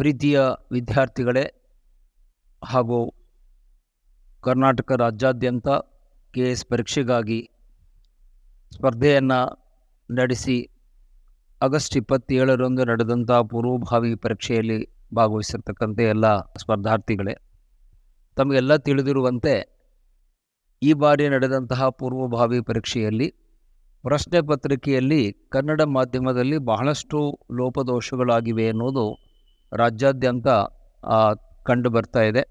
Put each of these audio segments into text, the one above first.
ಪ್ರೀತಿಯ ವಿದ್ಯಾರ್ಥಿಗಳೇ ಹಾಗೂ ಕರ್ನಾಟಕ ರಾಜ್ಯಾದ್ಯಂತ ಕೆ ಎಸ್ ಪರೀಕ್ಷೆಗಾಗಿ ಸ್ಪರ್ಧೆಯನ್ನು ನಡೆಸಿ ಆಗಸ್ಟ್ ಇಪ್ಪತ್ತೇಳರಂದು ನಡೆದಂಥ ಪೂರ್ವಭಾವಿ ಪರೀಕ್ಷೆಯಲ್ಲಿ ಭಾಗವಹಿಸಿರ್ತಕ್ಕಂಥ ಎಲ್ಲ ಸ್ಪರ್ಧಾರ್ಥಿಗಳೇ, ತಮಗೆಲ್ಲ ತಿಳಿದಿರುವಂತೆ ಈ ಬಾರಿ ನಡೆದಂತಹ ಪೂರ್ವಭಾವಿ ಪರೀಕ್ಷೆಯಲ್ಲಿ ಪ್ರಶ್ನೆ ಪತ್ರಿಕೆಯಲ್ಲಿ ಕನ್ನಡ ಮಾಧ್ಯಮದಲ್ಲಿ ಬಹಳಷ್ಟು ಲೋಪದೋಷಗಳಾಗಿವೆ ಅನ್ನೋದು ರಾಜ್ಯಾದ್ಯಂತ ಕಂಡು ಬರ್ತಾ ಇದೆ.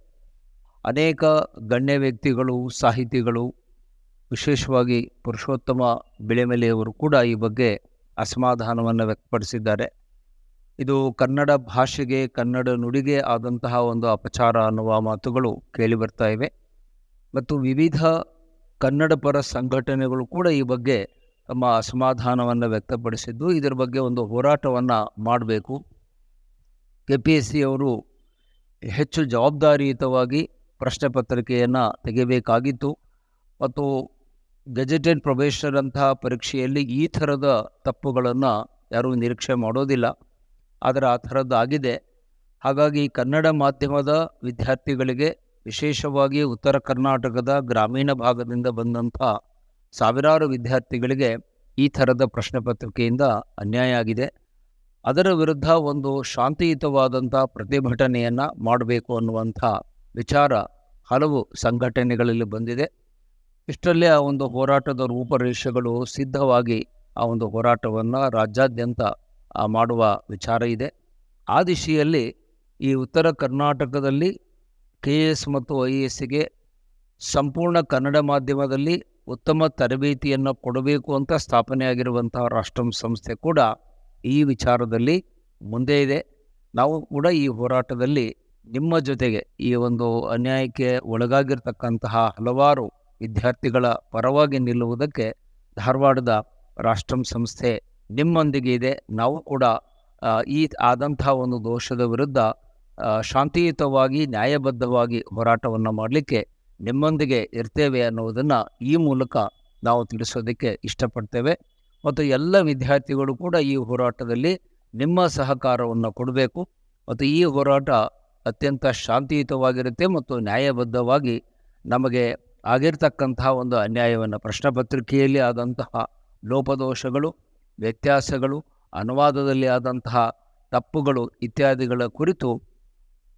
ಅನೇಕ ಗಣ್ಯ ವ್ಯಕ್ತಿಗಳು, ಸಾಹಿತಿಗಳು, ವಿಶೇಷವಾಗಿ ಪುರುಷೋತ್ತಮ ಬಿಳೆಮೆಲೆಯವರು ಕೂಡ ಈ ಬಗ್ಗೆ ಅಸಮಾಧಾನವನ್ನು ವ್ಯಕ್ತಪಡಿಸಿದ್ದಾರೆ. ಇದು ಕನ್ನಡ ಭಾಷೆಗೆ, ಕನ್ನಡ ನುಡಿಗೆ ಆದಂತಹ ಒಂದು ಅಪಚಾರ ಅನ್ನುವ ಮಾತುಗಳು ಕೇಳಿಬರ್ತಾ ಇವೆ. ಮತ್ತು ವಿವಿಧ ಕನ್ನಡ ಪರ ಸಂಘಟನೆಗಳು ಕೂಡ ಈ ಬಗ್ಗೆ ತಮ್ಮ ಅಸಮಾಧಾನವನ್ನು ವ್ಯಕ್ತಪಡಿಸಿದ್ದು, ಇದರ ಬಗ್ಗೆ ಒಂದು ಹೋರಾಟವನ್ನು ಮಾಡಬೇಕು. ಕೆ ಪಿ ಎಸ್ ಸಿ ಅವರು ಹೆಚ್ಚು ಜವಾಬ್ದಾರಿಯುತವಾಗಿ ಪ್ರಶ್ನೆ ಪತ್ರಿಕೆಯನ್ನು ತೆಗೆಯಬೇಕಾಗಿತ್ತು. ಮತ್ತು ಗೆಜೆಟೆಡ್ ಪ್ರೊಬೇಷನರ್ ಅಂತಹ ಪರೀಕ್ಷೆಯಲ್ಲಿ ಈ ಥರದ ತಪ್ಪುಗಳನ್ನು ಯಾರೂ ನಿರೀಕ್ಷೆ ಮಾಡೋದಿಲ್ಲ. ಆದರೆ ಆ ಥರದ್ದು ಆಗಿದೆ ಹಾಗಾಗಿ ಕನ್ನಡ ಮಾಧ್ಯಮದ ವಿದ್ಯಾರ್ಥಿಗಳಿಗೆ ವಿಶೇಷವಾಗಿ ಉತ್ತರ ಕರ್ನಾಟಕದ ಗ್ರಾಮೀಣ ಭಾಗದಿಂದ ಬಂದಂಥ ಸಾವಿರಾರು ವಿದ್ಯಾರ್ಥಿಗಳಿಗೆ ಈ ಥರದ ಪ್ರಶ್ನೆ ಪತ್ರಿಕೆಯಿಂದ ಅನ್ಯಾಯ ಆಗಿದೆ. ಅದರ ವಿರುದ್ಧ ಒಂದು ಶಾಂತಿಯುತವಾದಂಥ ಪ್ರತಿಭಟನೆಯನ್ನು ಮಾಡಬೇಕು ಅನ್ನುವಂಥ ವಿಚಾರ ಹಲವು ಸಂಘಟನೆಗಳಲ್ಲಿ ಬಂದಿದೆ. ಇಷ್ಟರಲ್ಲೇ ಆ ಒಂದು ಹೋರಾಟದ ರೂಪರೇಷೆಗಳು ಸಿದ್ಧವಾಗಿ ಆ ಒಂದು ಹೋರಾಟವನ್ನು ರಾಜ್ಯಾದ್ಯಂತ ಮಾಡುವ ವಿಚಾರ ಇದೆ. ಆ ದಿಶೆಯಲ್ಲಿ ಈ ಉತ್ತರ ಕರ್ನಾಟಕದಲ್ಲಿ ಕೆ ಎಸ್ ಮತ್ತು ಐ ಎ ಎಸ್ಸಿಗೆ ಸಂಪೂರ್ಣ ಕನ್ನಡ ಮಾಧ್ಯಮದಲ್ಲಿ ಉತ್ತಮ ತರಬೇತಿಯನ್ನು ಕೊಡಬೇಕು ಅಂತ ಸ್ಥಾಪನೆಯಾಗಿರುವಂತಹ ರಾಷ್ಟ್ರಂ ಸಂಸ್ಥೆ ಕೂಡ ಈ ವಿಚಾರದಲ್ಲಿ ಮುಂದೆ ಇದೆ. ನಾವು ಕೂಡ ಈ ಹೋರಾಟದಲ್ಲಿ ನಿಮ್ಮ ಜೊತೆಗೆ ಈ ಒಂದು ಅನ್ಯಾಯಕ್ಕೆ ಒಳಗಾಗಿರ್ತಕ್ಕಂತಹ ಹಲವಾರು ವಿದ್ಯಾರ್ಥಿಗಳ ಪರವಾಗಿ ನಿಲ್ಲುವುದಕ್ಕೆ ಧಾರವಾಡದ ರಾಷ್ಟ್ರಂ ಸಂಸ್ಥೆ ನಿಮ್ಮೊಂದಿಗೆ ಇದೆ. ನಾವು ಕೂಡ ಈ ಆದಂತಹ ಒಂದು ದೋಷದ ವಿರುದ್ಧ ಶಾಂತಿಯುತವಾಗಿ, ನ್ಯಾಯಬದ್ಧವಾಗಿ ಹೋರಾಟವನ್ನು ಮಾಡಲಿಕ್ಕೆ ನಿಮ್ಮೊಂದಿಗೆ ಇರ್ತೇವೆ ಅನ್ನುವುದನ್ನು ಈ ಮೂಲಕ ನಾವು ತಿಳಿಸೋದಕ್ಕೆ ಇಷ್ಟಪಡ್ತೇವೆ. ಮತ್ತು ಎಲ್ಲ ವಿದ್ಯಾರ್ಥಿಗಳು ಕೂಡ ಈ ಹೋರಾಟದಲ್ಲಿ ನಿಮ್ಮ ಸಹಕಾರವನ್ನು ಕೊಡಬೇಕು. ಮತ್ತು ಈ ಹೋರಾಟ ಅತ್ಯಂತ ಶಾಂತಿಯುತವಾಗಿರುತ್ತೆ ಮತ್ತು ನ್ಯಾಯಬದ್ಧವಾಗಿ ನಮಗೆ ಆಗಿರ್ತಕ್ಕಂತಹ ಒಂದು ಅನ್ಯಾಯವನ್ನು ಪ್ರಶ್ನಪತ್ರಿಕೆಯಲ್ಲಿ ಆದಂತಹ ಲೋಪದೋಷಗಳು, ವ್ಯತ್ಯಾಸಗಳು, ಅನುವಾದದಲ್ಲಿ ಆದಂತಹ ತಪ್ಪುಗಳು ಇತ್ಯಾದಿಗಳ ಕುರಿತು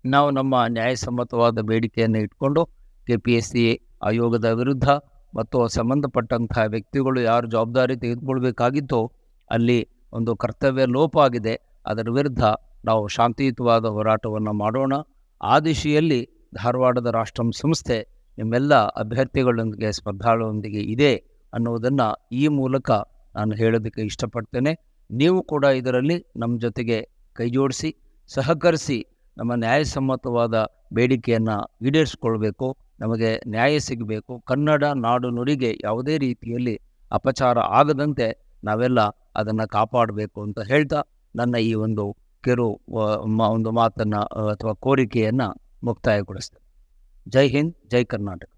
ನಾವು ನಮ್ಮ ನ್ಯಾಯಸಮ್ಮತವಾದ ಬೇಡಿಕೆಯನ್ನು ಇಟ್ಕೊಂಡು ಕೆ ಪಿ ಎಸ್ ಸಿ ಆಯೋಗದ ವಿರುದ್ಧ ಮತ್ತು ಸಂಬಂಧಪಟ್ಟಂತಹ ವ್ಯಕ್ತಿಗಳು ಯಾರು ಜವಾಬ್ದಾರಿ ತೆಗೆದುಕೊಳ್ಬೇಕಾಗಿತ್ತೋ ಅಲ್ಲಿ ಒಂದು ಕರ್ತವ್ಯ ಲೋಪ ಆಗಿದೆ. ಅದರ ವಿರುದ್ಧ ನಾವು ಶಾಂತಿಯುತವಾದ ಹೋರಾಟವನ್ನು ಮಾಡೋಣ. ಆ ದಿಶೆಯಲ್ಲಿ ಧಾರವಾಡದ ರಾಷ್ಟ್ರಂ ಸಂಸ್ಥೆ ನಿಮ್ಮೆಲ್ಲ ಅಭ್ಯರ್ಥಿಗಳೊಂದಿಗೆ ಸ್ಪರ್ಧಾಳೊಂದಿಗೆ ಇದೆ ಅನ್ನೋದನ್ನು ಈ ಮೂಲಕ ನಾನು ಹೇಳೋದಕ್ಕೆ ಇಷ್ಟಪಡ್ತೇನೆ. ನೀವು ಕೂಡ ಇದರಲ್ಲಿ ನಮ್ಮ ಜೊತೆಗೆ ಕೈಜೋಡಿಸಿ ಸಹಕರಿಸಿ ನಮ್ಮ ನ್ಯಾಯಸಮ್ಮತವಾದ ಬೇಡಿಕೆಯನ್ನು ಈಡೇರಿಸ್ಕೊಳ್ಬೇಕು. ನಮಗೆ ನ್ಯಾಯ ಸಿಗಬೇಕು. ಕನ್ನಡ ನಾಡು ನುಡಿಗೆ ಯಾವುದೇ ರೀತಿಯಲ್ಲಿ ಅಪಚಾರ ಆಗದಂತೆ ನಾವೆಲ್ಲ ಅದನ್ನು ಕಾಪಾಡಬೇಕು ಅಂತ ಹೇಳ್ತಾ ನನ್ನ ಈ ಒಂದು ಕಿರು ಒಂದು ಮಾತನ್ನು ಅಥವಾ ಕೋರಿಕೆಯನ್ನು ಮುಕ್ತಾಯಗೊಳಿಸ್ತೇನೆ ಜೈ ಹಿಂದ್, ಜೈ ಕರ್ನಾಟಕ.